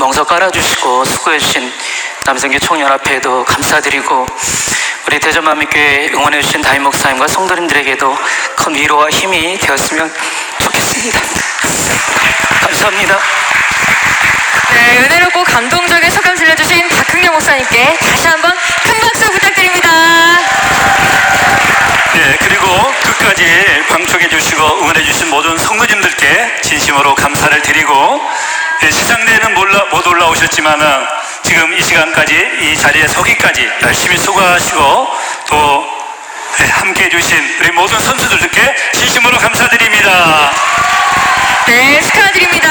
멍석 깔아주시고 수고해주신 남성교 총연합회에도 감사드리고 우리 대전만미교회 응원해주신 담임 목사님과 성도님들에게도 큰 위로와 힘이 되었으면 좋겠습니다. 감사합니다. 네, 은혜롭고 감동적인 소감 들려주신 박흥렬 목사님께 다시 한번 큰 박수 부탁드립니다. 예, 그리고 끝까지 방청해 주시고 응원해 주신 모든 성도님들께 진심으로 감사를 드리고 예, 시상대에는 몰라, 못 올라오셨지만은 지금 이 시간까지 이 자리에 서기까지 열심히 수고하시고 또 예, 함께 해주신 우리 모든 선수들께 진심으로 감사드립니다. 네, 축하드립니다.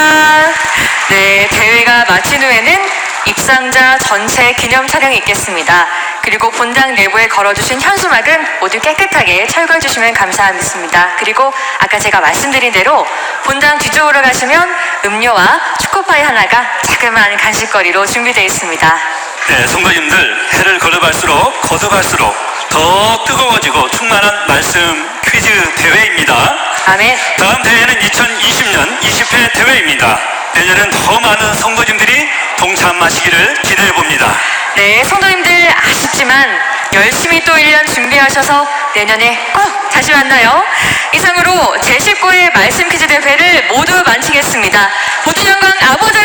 네, 대회가 마친 후에는 입상자 전체 기념 촬영이 있겠습니다. 그리고 본당 내부에 걸어주신 현수막은 모두 깨끗하게 철거해 주시면 감사하겠습니다. 그리고 아까 제가 말씀드린 대로 본당 뒤쪽으로 가시면 음료와 초코파이 하나가 자그마한 간식거리로 준비되어 있습니다. 네, 성도님들 해를 걸어갈수록 거듭할수록 더 뜨거워지고 충만한 말씀 퀴즈 대회입니다. 아멘. 다음 대회는 2020년 20회 대회입니다. 내년엔 더 많은 성도님들이 동참하시기를 기대해 봅니다. 네, 성도님들 아쉽지만 열심히 또 1년 준비하셔서 내년에 꼭 다시 만나요. 이상으로 제19회 말씀 퀴즈 대회를 모두 마치겠습니다. 보투영광 아버지